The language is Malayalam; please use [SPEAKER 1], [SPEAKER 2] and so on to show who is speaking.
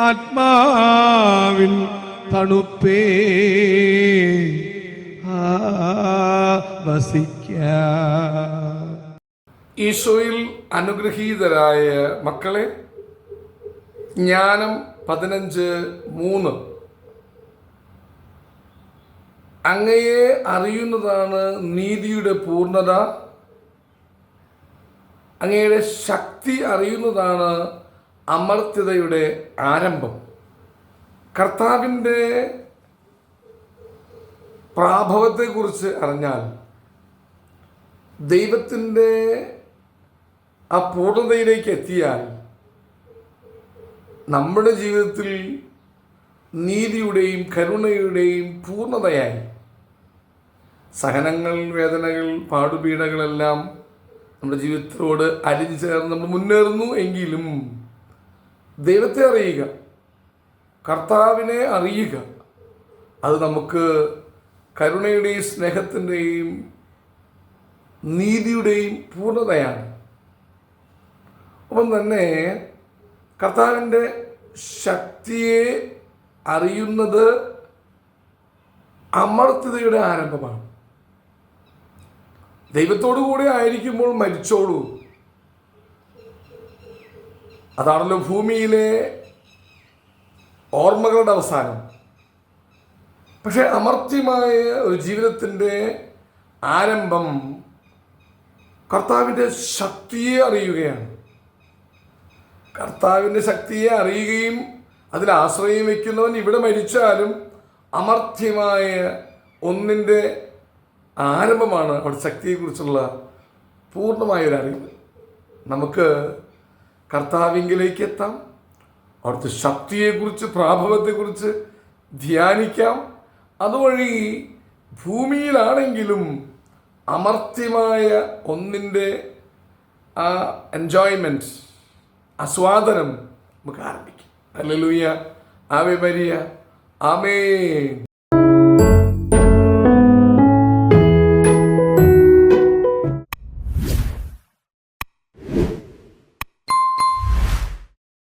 [SPEAKER 1] ആത്മാവിൻ തണുപ്പേ. വസിക്ക.
[SPEAKER 2] ഈശോയിൽ അനുഗ്രഹീതരായ മക്കളെ ജ്ഞാനം പതിനഞ്ച് മൂന്ന്. അങ്ങയെ അറിയുന്നതാണ് നീതിയുടെ പൂർണത. അങ്ങയുടെ ശക്തി അറിയുന്നതാണ് അമർത്യതയുടെ ആരംഭം. കർത്താവിന്റെ പ്രാഭവത്തെക്കുറിച്ച് അറിഞ്ഞാൽ ദൈവത്തിന്റെ ആ പൂർണതയിലേക്ക് എത്തിയാൽ നമ്മുടെ ജീവിതത്തിൽ നീതിയുടെയും കരുണയുടെയും പൂർണതയായി സഹനങ്ങൾ വേദനകൾ പാടുപീടകളെല്ലാം നമ്മുടെ ജീവിതത്തോട് അലിഞ്ഞു ചേർന്ന് നമ്മൾ മുന്നേറുന്നു എങ്കിലും ദൈവത്തെ അറിയുക. കർത്താവിനെ അറിയുക. അത് നമുക്ക് കരുണയുടെയും സ്നേഹത്തിന്റെയും നീതിയുടെയും പൂർണതയാണ്. ഒപ്പം തന്നെ കർത്താവിന്റെ ശക്തിയെ അറിയുന്നത് അമർത്യതയുടെ ആരംഭമാണ്. ദൈവത്തോടു കൂടെ ആയിരിക്കുമ്പോൾ മരിച്ചോളൂ. അതാണല്ലോ ഭൂമിയിലെ ഓർമ്മകളുടെ അവസാനം. പക്ഷേ അമർത്യമായ ഒരു ജീവിതത്തിന്റെ ആരംഭം കർത്താവിന്റെ ശക്തിയെ അറിയുകയാണ്. കർത്താവിന്റെ ശക്തിയെ അറിയുകയും അതിൽ ആശ്രയം വയ്ക്കുന്നവൻ ഇവിടെ മരിച്ചാലും അമർത്യമായ ഒന്നിന്റെ ആരംഭമാണ് അവിടെ ശക്തിയെക്കുറിച്ചുള്ള പൂർണമായൊരു അറിവ് നമുക്ക് കർത്താവിങ്കിലേക്ക് എത്താം അവിടുത്തെ ശക്തിയെക്കുറിച്ച് പ്രാഭവത്തെക്കുറിച്ച് ധ്യാനിക്കാം. അതുവഴി ഭൂമിയിലാണെങ്കിലും അമർത്യമായ ഒന്നിന്റെ ആ എൻജോയ്മെന്റ് ആസ്വാദനം നമുക്ക് ആരംഭിക്കാം. അല്ലൂയ ആവേ മരിയ ആമേ